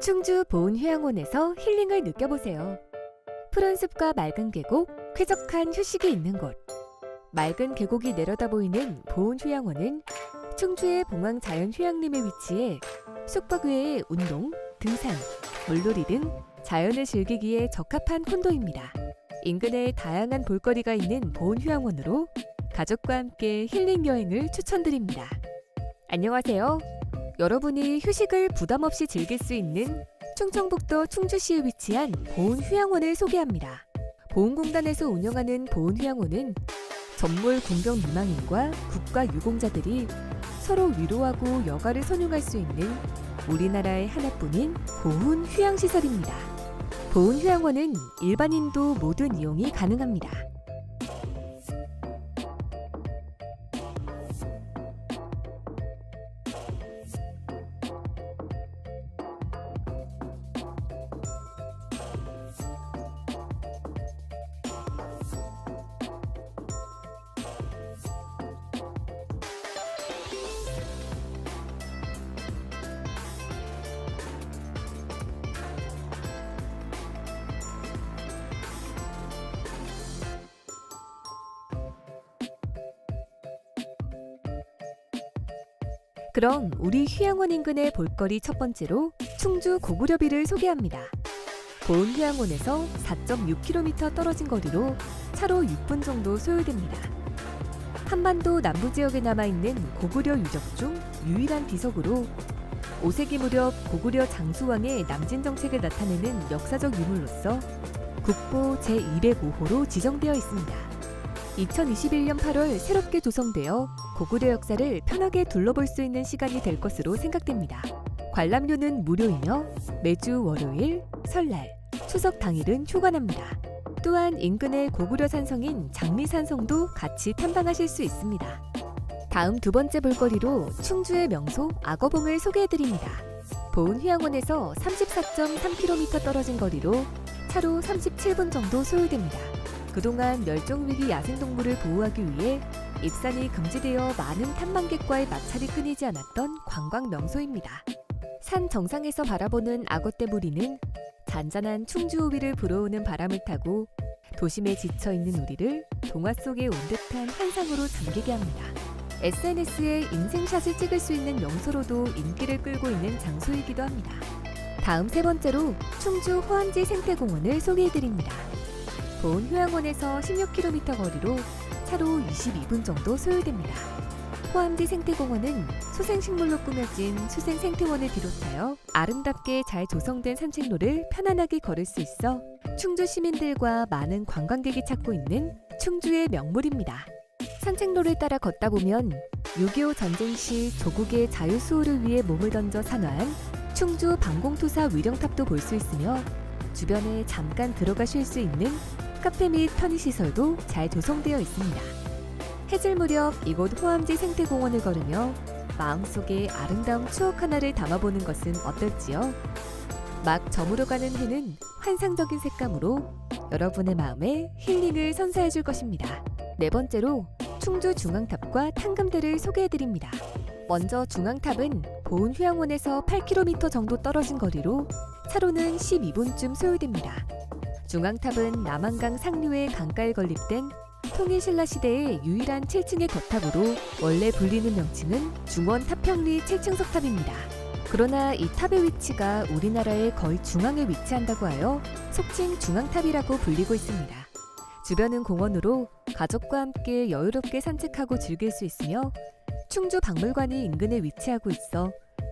충주 보은휴양원에서 힐링을 느껴보세요. 푸른 숲과 맑은 계곡, 쾌적한 휴식이 있는 곳. 맑은 계곡이 내려다 보이는 보은휴양원은 충주의 봉황 자연 휴양림에 위치해 숙박 외의 운동, 등산, 물놀이 등 자연을 즐기기에 적합한 콘도입니다. 인근에 다양한 볼거리가 있는 보은휴양원으로 가족과 함께 힐링 여행을 추천드립니다. 안녕하세요. 여러분이 휴식을 부담 없이 즐길 수 있는 충청북도 충주시에 위치한 보은휴양원을 소개합니다. 보훈공단에서 운영하는 보은휴양원은 전몰 군경 미망인과 국가 유공자들이 서로 위로하고 여가를 선용할 수 있는 우리나라의 하나뿐인 보훈 휴양시설입니다. 보훈 휴양원은 일반인도 모든 이용이 가능합니다. 그럼 우리 휴양원 인근의 볼거리 첫 번째로 충주 고구려비를 소개합니다. 보은 휴양원에서 4.6km 떨어진 거리로 차로 6분 정도 소요됩니다. 한반도 남부 지역에 남아 있는 고구려 유적 중 유일한 비석으로 5세기 무렵 고구려 장수왕의 남진 정책을 나타내는 역사적 유물로서 국보 제205호로 지정되어 있습니다. 2021년 8월 새롭게 조성되어 고구려 역사를 편하게 둘러볼 수 있는 시간이 될 것으로 생각됩니다. 관람료는 무료이며 매주 월요일, 설날, 추석 당일은 휴관합니다. 또한 인근의 고구려 산성인 장미산성도 같이 탐방하실 수 있습니다. 다음 두 번째 볼거리로 충주의 명소 악어봉을 소개해드립니다. 보은휴양원에서 34.3km 떨어진 거리로 차로 37분 정도 소요됩니다. 그동안 멸종위기 야생동물을 보호하기 위해 입산이 금지되어 많은 탐방객과의 마찰이 끊이지 않았던 관광 명소입니다. 산 정상에서 바라보는 악어떼부리는 잔잔한 충주호위를 불어오는 바람을 타고 도심에 지쳐 있는 우리를 동화 속에 온 듯한 환상으로 잠기게 합니다. SNS에 인생샷을 찍을 수 있는 명소로도 인기를 끌고 있는 장소이기도 합니다. 다음 세 번째로 충주 호암지 생태공원을 소개해드립니다. 본 휴양원에서 16km 거리로 차로 22분 정도 소요됩니다. 호암지 생태공원은 수생식물로 꾸며진 수생 생태원을 비롯하여 아름답게 잘 조성된 산책로를 편안하게 걸을 수 있어 충주 시민들과 많은 관광객이 찾고 있는 충주의 명물입니다. 산책로를 따라 걷다 보면 6.25 전쟁 시 조국의 자유수호를 위해 몸을 던져 산화한 충주 방공투사 위령탑도 볼 수 있으며 주변에 잠깐 들어가 쉴 수 있는 카페 및 편의시설도 잘 조성되어 있습니다. 해질 무렵 이곳 호암지 생태공원을 걸으며 마음속에 아름다운 추억 하나를 담아보는 것은 어떨지요? 막 저물어가는 해는 환상적인 색감으로 여러분의 마음에 힐링을 선사해 줄 것입니다. 네 번째로 충주 중앙탑과 탕금대를 소개해 드립니다. 먼저 중앙탑은 보은 휴양원에서 8km 정도 떨어진 거리로 차로는 12분쯤 소요됩니다. 중앙탑은 남한강 상류의 강가에 건립된 통일신라 시대의 유일한 7층의 거탑으로 원래 불리는 명칭은 중원 타평리 7층 석 탑입니다. 그러나 이 탑의 위치가 우리나라의 거의 중앙에 위치한다고 하여 속칭 중앙탑이라고 불리고 있습니다. 주변은 공원으로 가족과 함께 여유롭게 산책하고 즐길 수 있으며 충주 박물관이 인근에 위치하고 있어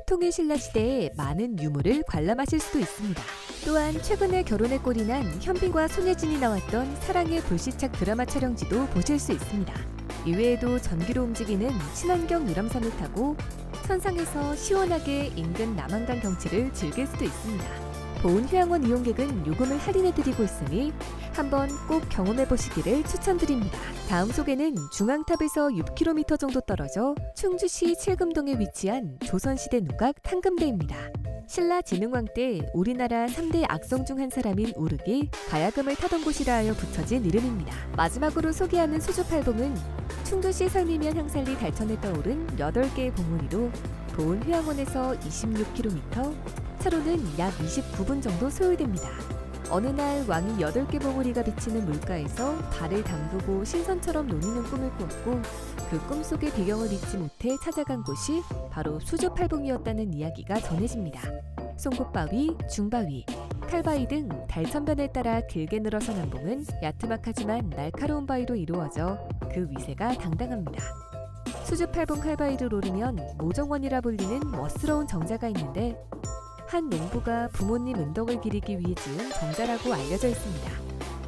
통일 신라 시대의 많은 유물을 관람하실 수도 있습니다. 또한 최근에 결혼에 꼴이 난 현빈과 손예진이 나왔던 사랑의 불시착 드라마 촬영지도 보실 수 있습니다. 이외에도 전기로 움직이는 친환경 유람선을 타고 천상에서 시원하게 인근 남한강 경치를 즐길 수도 있습니다. 보은휴양원 이용객은 요금을 할인해드리고 있으니 한번 꼭 경험해 보시기를 추천드립니다. 다음 소개는 중앙탑에서 6km 정도 떨어져 충주시 칠금동에 위치한 조선시대 누각 탕금대입니다. 신라 진흥왕 때 우리나라 3대 악성 중 한 사람인 우르기 가야금을 타던 곳이라 하여 붙여진 이름입니다. 마지막으로 소개하는 수주팔봉은 충주시 설미면 향살리 달천에 떠오른 8개의 봉우리로 보은 휴양원에서 26km, 차로는 약 29분 정도 소요됩니다. 어느 날 왕이 8개 봉우리가 비치는 물가에서 발을 담그고 신선처럼 노니는 꿈을 꾸었고 그 꿈속의 배경을 잊지 못해 찾아간 곳이 바로 수주팔봉이었다는 이야기가 전해집니다. 송곳바위, 중바위, 칼바위 등 달천변에 따라 길게 늘어선 한봉은 야트막하지만 날카로운 바위로 이루어져 그 위세가 당당합니다. 수주팔봉 칼바위를 오르면 모정원이라 불리는 멋스러운 정자가 있는데 한 농부가 부모님 은덕을 기리기 위해 지은 정자라고 알려져 있습니다.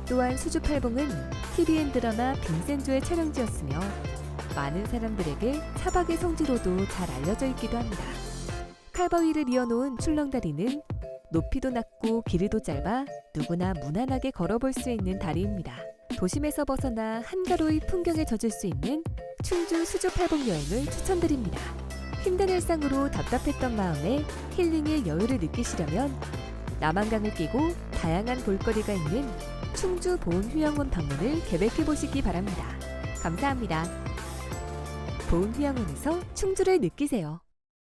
또한 수주팔봉은 TVN 드라마 빈센조의 촬영지였으며 많은 사람들에게 차박의 성지로도 잘 알려져 있기도 합니다. 칼바위를 이어놓은 출렁다리는 높이도 낮고 길이도 짧아 누구나 무난하게 걸어볼 수 있는 다리입니다. 도심에서 벗어나 한가로이 풍경에 젖을 수 있는 충주 수주팔봉 여행을 추천드립니다. 힘든 일상으로 답답했던 마음에 힐링의 여유를 느끼시려면 남한강을 끼고 다양한 볼거리가 있는 충주 보은휴양원 방문을 계획해 보시기 바랍니다. 감사합니다. 보은휴양원에서 충주를 느끼세요.